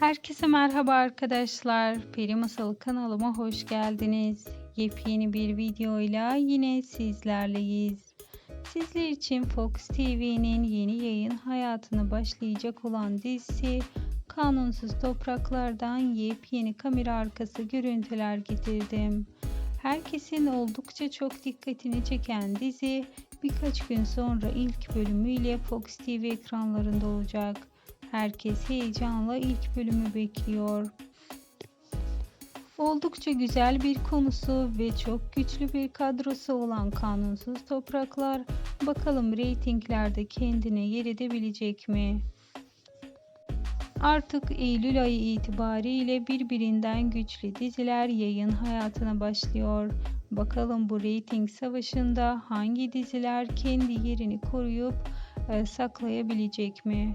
Herkese merhaba arkadaşlar. Peri Masalı kanalıma hoş geldiniz. Yepyeni bir videoyla yine sizlerleyiz. Sizler için Fox TV'nin yeni yayın hayatına başlayacak olan dizisi Kanunsuz Topraklardan yepyeni kamera arkası görüntüler getirdim. Herkesin oldukça çok dikkatini çeken dizi birkaç gün sonra ilk bölümüyle Fox TV ekranlarında olacak. Herkes heyecanla ilk bölümü bekliyor. Oldukça güzel bir konusu ve çok güçlü bir kadrosu olan Kanunsuz Topraklar bakalım reytinglerde kendine yer edebilecek mi? Artık Eylül ayı itibariyle birbirinden güçlü diziler yayın hayatına başlıyor. Bakalım bu reyting savaşında hangi diziler kendi yerini koruyup e, saklayabilecek mi?